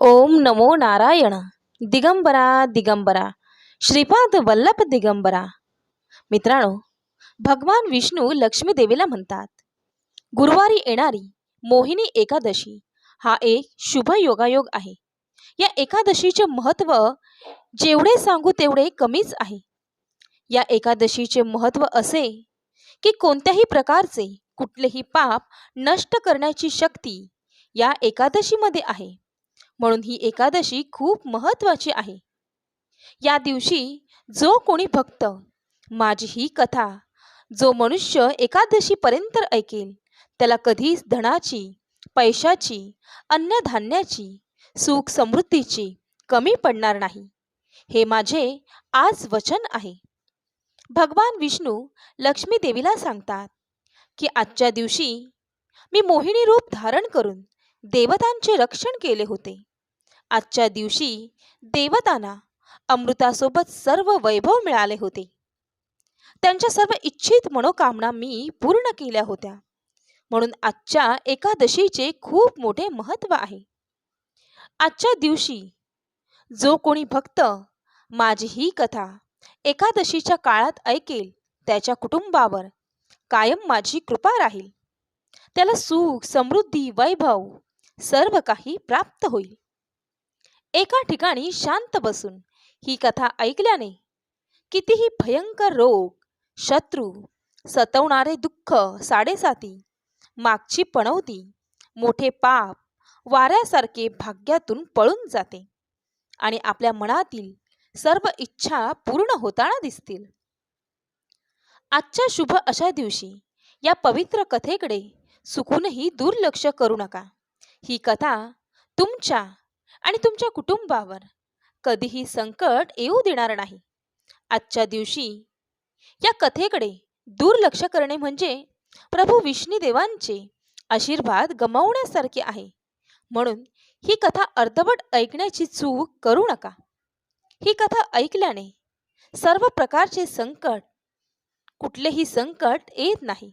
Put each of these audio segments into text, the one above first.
ओम नमो नारायण। दिगंबरा दिगंबरा। श्रीपाद वल्लभ दिगंबरा। मित्रांनो भगवान विष्णू लक्ष्मी देवीला म्हणतात गुरुवारी येणारी मोहिनी एकादशी हा एक शुभ योगायोग आहे. या एकादशीचे महत्त्व जेवढे सांगू तेवढे कमीच आहे. या एकादशीचे महत्त्व असे की कोणत्याही प्रकारचे कुठलेही पाप नष्ट करण्याची शक्ती या एकादशीमध्ये आहे. म्हणून ही एकादशी खूप महत्वाची आहे. या दिवशी जो कोणी भक्त माझी ही कथा जो मनुष्य एकादशीपर्यंत ऐकेल त्याला कधीच धनाची पैशाची अन्नधान्याची सुख समृद्धीची कमी पडणार नाही. हे माझे आज वचन आहे. भगवान विष्णू लक्ष्मी देवीला सांगतात की आजच्या दिवशी मी मोहिनी रूप धारण करून देवतांचे रक्षण केले होते. आजच्या दिवशी देवतांना अमृतासोबत सर्व वैभव मिळाले होते. त्यांच्या सर्व इच्छित मनोकामना मी पूर्ण केल्या होत्या. म्हणून आजच्या एकादशीचे खूप मोठे महत्त्व आहे. आजच्या दिवशी जो कोणी भक्त माझी ही कथा एकादशीच्या काळात ऐकेल त्याच्या कुटुंबावर कायम माझी कृपा राहील. त्याला सुख समृद्धी वैभव सर्व काही प्राप्त होईल. एका ठिकाणी शांत बसून ही कथा ऐकल्याने कितीही भयंकर रोग शत्रू सतवणारे दुःख साडेसाती मागची पणवती मोठे पाप वाऱ्यासारखे भाग्यातून पळून जाते आणि आपल्या मनातील सर्व इच्छा पूर्ण होताना दिसतील. आजच्या शुभ अशा दिवशी या पवित्र कथेकडे चुकूनही दुर्लक्ष करू नका. ही कथा तुमच्या आणि तुमच्या कुटुंबावर कधीही संकट येऊ देणार नाही. आजच्या दिवशी या कथेकडे दुर्लक्ष करणे म्हणजे प्रभू विष्णुदेवांचे आशीर्वाद गमावण्यासारखे आहे. म्हणून ही कथा अर्धवट ऐकण्याची चूक करू नका. ही कथा ऐकल्याने सर्व प्रकारचे संकट कुठलेही संकट येत नाही.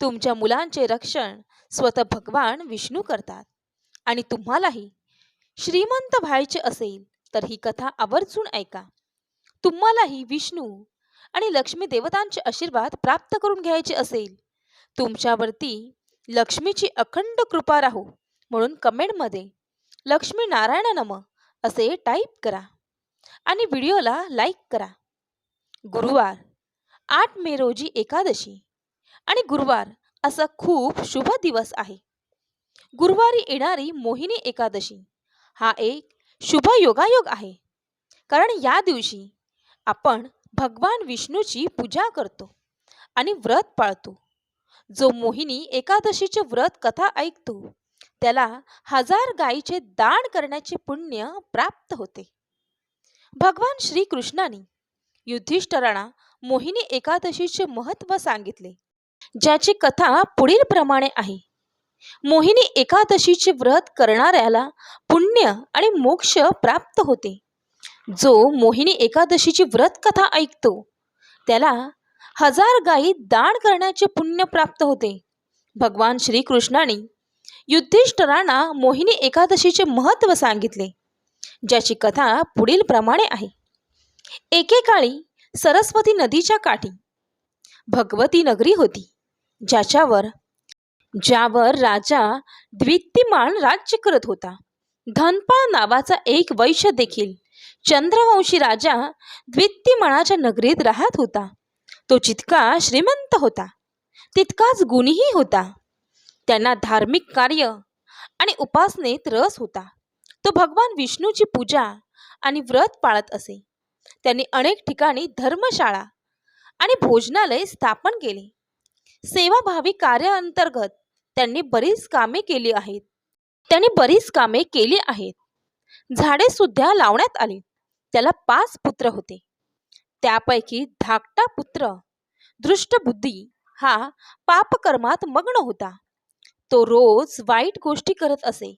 तुमच्या मुलांचे रक्षण स्वतः भगवान विष्णू करतात आणि तुम्हालाही श्रीमंत व्हायचे असेल तर ही कथा आवर्जून ऐका. तुम्हालाही विष्णू आणि लक्ष्मी देवतांचे आशीर्वाद प्राप्त करून घ्यायचे असेल. तुमच्यावरती लक्ष्मीची अखंड कृपा राहो म्हणून कमेंटमध्ये लक्ष्मी नारायण नम असे टाईप करा आणि व्हिडिओला लाईक करा. गुरुवार आठ मे रोजी एकादशी आणि गुरुवार असा खूप शुभ दिवस आहे. गुरुवारी येणारी मोहिनी एकादशी. हा एक शुभ योगायोग आहे. कारण या दिवशी आपण भगवान विष्णूची पूजा करतो आणि व्रत पाळतो. जो मोहिनी एकादशीचे व्रत कथा ऐकतो त्याला हजार गायीचे दान करण्याचे पुण्य प्राप्त होते. भगवान श्रीकृष्णाने युधिष्ठरांना मोहिनी एकादशीचे महत्त्व सांगितले ज्याची कथा पुढील प्रमाणे आहे. मोहिनी एकादशीचे व्रत करणाऱ्याला पुण्य आणि मोक्ष प्राप्त होते. जो मोहिनी एकादशीची व्रत कथा ऐकतो त्याला हजार गायी दान करण्याचे पुण्य प्राप्त होते. भगवान श्रीकृष्णाने युधिष्ठरांना मोहिनी एकादशीचे महत्त्व सांगितले ज्याची कथा पुढील प्रमाणे आहे. एकेकाळी सरस्वती नदीच्या काठी भगवती नगरी होती ज्याच्यावर ज्यावर राजा द्वितीमान राज्य करत होता. धनपाळ नावाचा एक वैश्य देखील चंद्रवंशी राजा द्वितीमानाच्या नगरीत राहत होता. तो जितका श्रीमंत होता तितकाच गुणीही होता. त्यांना धार्मिक कार्य आणि उपासनेत रस होता. तो भगवान विष्णूची पूजा आणि व्रत पाळत असे. त्यांनी अनेक ठिकाणी धर्मशाळा आणि भोजनालय स्थापन केले. सेवाभावी कार्याअंतर्गत त्यांनी बरीच कामे केली आहेत. त्यांनी बरीच कामे केली आहेत. झाडे सुद्धा लावण्यात आली. त्याला पाच पुत्र होते. त्यापैकी धाकटा पुत्र दृष्टबुद्धी हा पापकर्मात मग्न होता. तो रोज वाईट गोष्टी करत असे.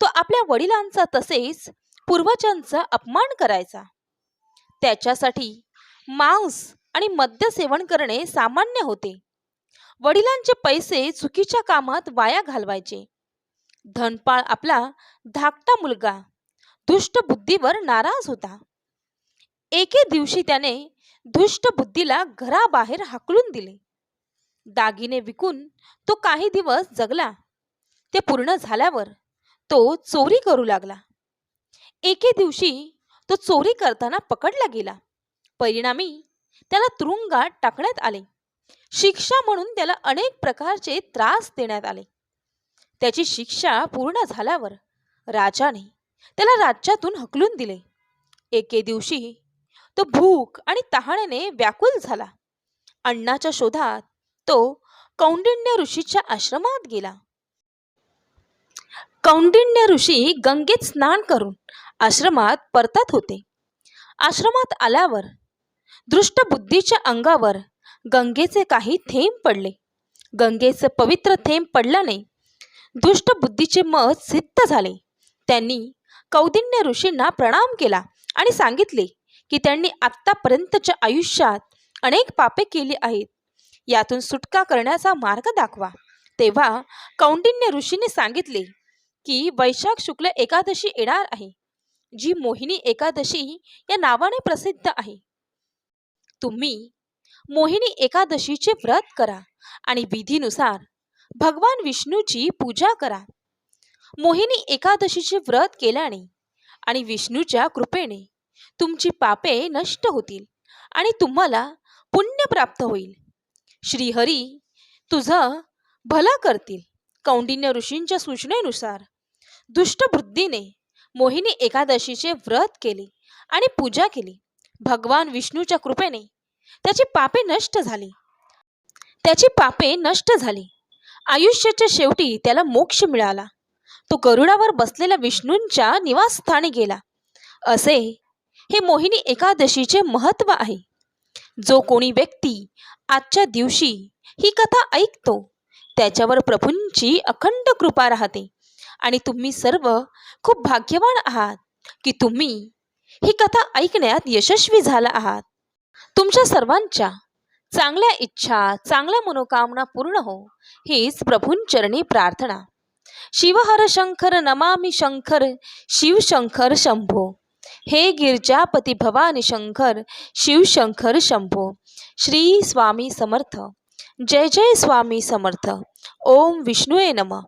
तो आपल्या वडिलांचा तसेच पूर्वजांचा अपमान करायचा. त्याच्यासाठी मांस आणि मद्य सेवन करणे सामान्य होते. वडिलांचे पैसे चुकीच्या कामात वाया घालवायचे. धनपाळ आपला धाकटा मुलगा दुष्ट बुद्धीवर नाराज होता. एके दिवशी त्याने दुष्ट बुद्धीला घराबाहेर हाकलून दिले. दागिने विकून तो काही दिवस जगला. ते पूर्ण झाल्यावर तो चोरी करू लागला. एके दिवशी तो चोरी करताना पकडला गेला. परिणामी त्याला तुरुंगात टाकण्यात आले. शिक्षा म्हणून त्याला अनेक प्रकारचे त्रास देण्यात आले. त्याची शिक्षा पूर्ण झाल्यावर राजाने त्याला राज्यातून हकलून दिले. एके दिवशी तो भूक आणि तहाण्याने व्याकुल झाला. अण्णाच्या शोधात तो कौंडिण्य ऋषीच्या आश्रमात गेला. कौंडिण्य ऋषी गंगेत स्नान करून आश्रमात परतत होते. आश्रमात आल्यावर दृष्ट बुद्धीच्या अंगावर गंगेचे काही थेंब पडले. गंगेचं पवित्र थेंब पडल्याने दुष्ट बुद्धीचे मत सिद्ध झाले. त्यांनी कौदिन्य ऋषींना प्रणाम केला आणि सांगितले की त्यांनी आत्तापर्यंतच्या आयुष्यात अनेक पापे केली आहेत. यातून सुटका करण्याचा मार्ग दाखवा. तेव्हा कौंडिन्य ऋषीने सांगितले की वैशाख शुक्ल एकादशी येणार आहे. जी मोहिनी एकादशी या नावाने प्रसिद्ध आहे. तुम्ही मोहिनी एकादशीचे व्रत करा आणि विधीनुसार भगवान विष्णूची पूजा करा. मोहिनी एकादशीचे व्रत केल्याने आणि विष्णूच्या कृपेने तुमची पापे नष्ट होतील आणि तुम्हाला पुण्य प्राप्त होईल. श्रीहरी तुझं भला करतील. कौंडिन्य ऋषींच्या सूचनेनुसार दुष्टबुद्धीने मोहिनी एकादशीचे व्रत केले आणि पूजा केली. भगवान विष्णूच्या कृपेने त्याची पापे नष्ट झाली. त्याची पापे नष्ट झाली. आयुष्याच्या शेवटी त्याला मोक्ष मिळाला. तो गरुडावर बसलेल्या विष्णूंच्या निवासस्थानी गेला. असे हे मोहिनी एकादशीचे महत्त्व आहे. जो कोणी व्यक्ती आजच्या दिवशी ही कथा ऐकतो त्याच्यावर प्रभूंची अखंड कृपा राहते. आणि तुम्ही सर्व खूप भाग्यवान आहात की तुम्ही ही कथा ऐकण्यात यशस्वी झाला आहात. तुमच्या सर्वांच्या. चांगल्या इच्छा चांगल्या मनोकामना पूर्ण हो हीच प्रभूंचरणी प्रार्थना. शिवहर शंकर नमामि शंकर शिवशंकर शंभो. हे गिरजापती भवानी शंकर शिवशंकर शंभो. श्री स्वामी समर्थ. जय जय स्वामी समर्थ. ओम विष्णुये नमः.